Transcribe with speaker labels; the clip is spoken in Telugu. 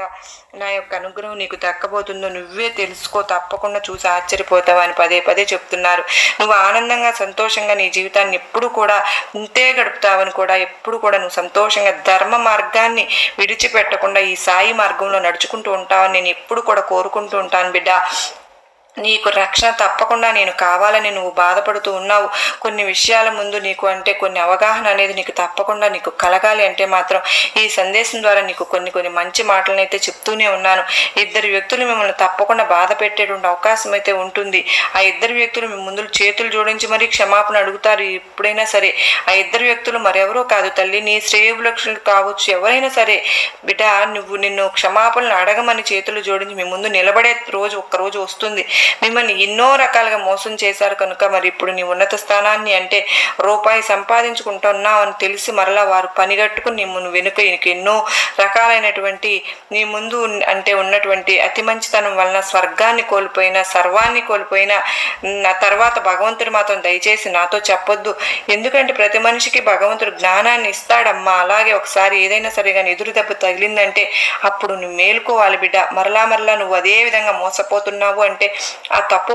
Speaker 1: విధంగా నా యొక్క అనుగ్రహం నీకు దక్కబోతుందో నువ్వే తెలుసుకో తప్పకుండా చూసి ఆశ్చర్యపోతావు అని పదే పదే చెప్తున్నారు. నువ్వు ఆనందంగా సంతోషంగా నీ జీవితాన్ని ఎప్పుడు కూడా ఇంతే గడుపుతావని కూడా ఎప్పుడు కూడా నువ్వు సంతోషంగా ధర్మ మార్గాన్ని విడిచిపెట్టకుండా ఈ సాయి మార్గంలో నడుచుకుంటూ ఉంటావని నేను ఎప్పుడు కూడా కోరుకుంటూ ఉంటాను బిడ్డ. నీకు రక్షణ తప్పకుండా నేను కావాలని నువ్వు బాధపడుతూ ఉన్నావు. కొన్ని విషయాల ముందు నీకు అంటే కొన్ని అవగాహన అనేది నీకు తప్పకుండా నీకు కలగాలి అంటే మాత్రం ఈ సందేశం ద్వారా నీకు కొన్ని కొన్ని మంచి మాటలను అయితే చెప్తూనే ఉన్నాను. ఇద్దరు వ్యక్తులు మిమ్మల్ని తప్పకుండా బాధ పెట్టేటువంటి అవకాశం అయితే ఉంటుంది. ఆ ఇద్దరు వ్యక్తులు మీ ముందు చేతులు జోడించి మరీ క్షమాపణ అడుగుతారు. ఎప్పుడైనా సరే ఆ ఇద్దరు వ్యక్తులు మరెవరో కాదు తల్లి నీ శ్రేయభిలక్షణులు కావచ్చు ఎవరైనా సరే బిడ్డ నువ్వు నిన్ను క్షమాపణలు అడగమని చేతులు జోడించి మీ ముందు నిలబడే రోజు ఒక్క రోజు వస్తుంది. మిమ్మల్ని ఎన్నో రకాలుగా మోసం చేశారు కనుక మరి ఇప్పుడు నీ ఉన్నత స్థానాన్ని అంటే రూపాయి సంపాదించుకుంటున్నావు అని తెలిసి మరలా వారు పనిగట్టుకుని నీ ముందు వెనుక నీకు ఎన్నో రకాలైనటువంటి నీ ముందు అంటే ఉన్నటువంటి అతి మంచితనం వలన స్వర్గాన్ని కోల్పోయిన సర్వాన్ని కోల్పోయిన నా తర్వాత భగవంతుడు మాత్రం దయచేసి నాతో చెప్పొద్దు. ఎందుకంటే ప్రతి మనిషికి భగవంతుడు జ్ఞానాన్ని ఇస్తాడమ్మా. అలాగే ఒకసారి ఏదైనా సరే కానీ ఎదురు దెబ్బ తగిలిందంటే అప్పుడు నువ్వు మేలుకోవాలి బిడ్డ. మరలా మరలా నువ్వు అదే విధంగా మోసపోతున్నావు అంటే ఆ తప్పు